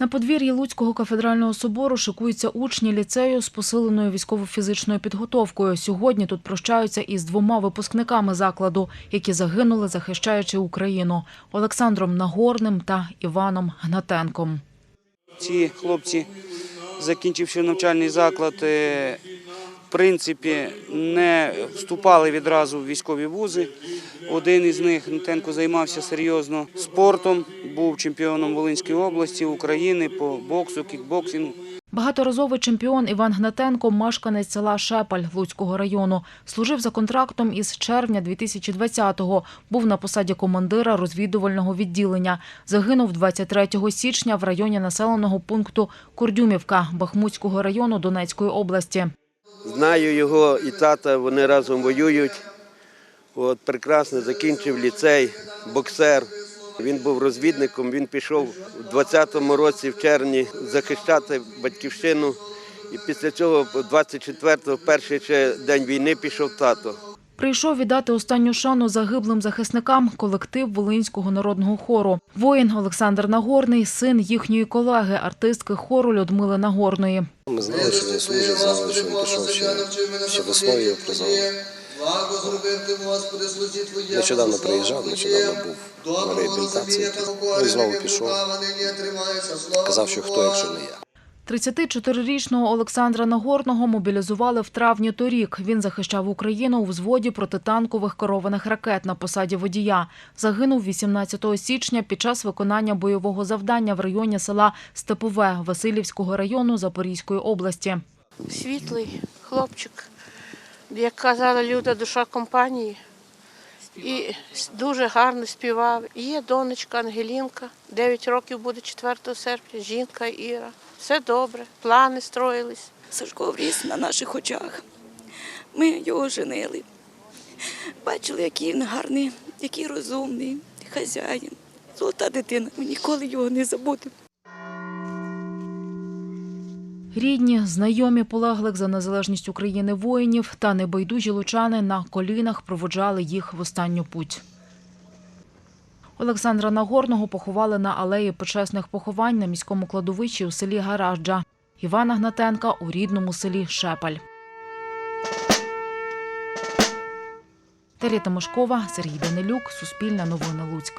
На подвір'ї Луцького кафедрального собору шикуються учні ліцею з посиленою військово-фізичною підготовкою. Сьогодні тут прощаються із двома випускниками закладу, які загинули, захищаючи Україну Олександром Нагорним та Іваном Гнатенком. Ці хлопці, закінчивши навчальний заклад, е, принципі, не вступали відразу в військові вузи. Один із них Нтенко займався серйозно спортом, був чемпіоном Волинської області, України по боксу, кікбоксингу. Багаторазовий чемпіон Іван Гнатенко, мешканець села Шепаль Луцького району, служив за контрактом із червня 2020-го. Був на посаді командира розвідувального відділення. Загинув 23 січня в районі населеного пункту Курдюмівка Бахмутського району Донецької області. Знаю його і тата, вони разом воюють. От, прекрасно закінчив ліцей, боксер. Він був розвідником, він пішов у 20-му році в червні захищати батьківщину. І після цього, 24-го, перший день війни, пішов тато. Прийшов віддати останню шану загиблим захисникам колектив Волинського народного хору. Воїн Олександр Нагорний – син їхньої колеги, артистки хору Людмили Нагорної. Ми знали, що він служить, знали, що він пішов ще, ще весною призвали. Нещодавно приїжджав, нещодавно був на реабілітації. Ну і знову пішов. Казав, що хто, якщо не я. 34-річного Олександра Нагорного мобілізували в травні торік. Він захищав Україну у взводі протитанкових керованих ракет на посаді водія. Загинув 18 січня під час виконання бойового завдання в районі села Степове Васильівського району Запорізької області. світлий хлопчик, як казала Люда, душа компанії. І дуже гарно співав. І є донечка Ангелінка, 9 років буде 4 серпня, жінка Іра. Все добре, плани строїлись. Сашко вріс на наших очах. Ми його женили. Бачили, який він гарний, який розумний, хазяїн. Золота дитина. Ми ніколи його не забудемо. Рідні, знайомі полеглих за незалежність України воїнів та небайдужі лучани на колінах проводжали їх в останню путь. Олександра Нагорного поховали на алеї почесних поховань на міському кладовищі у селі Гаражджа. Івана Гнатенка у рідному селі Шепаль. Тарія Тимошкова, Сергій Данилюк, Суспільне новини Луцьк.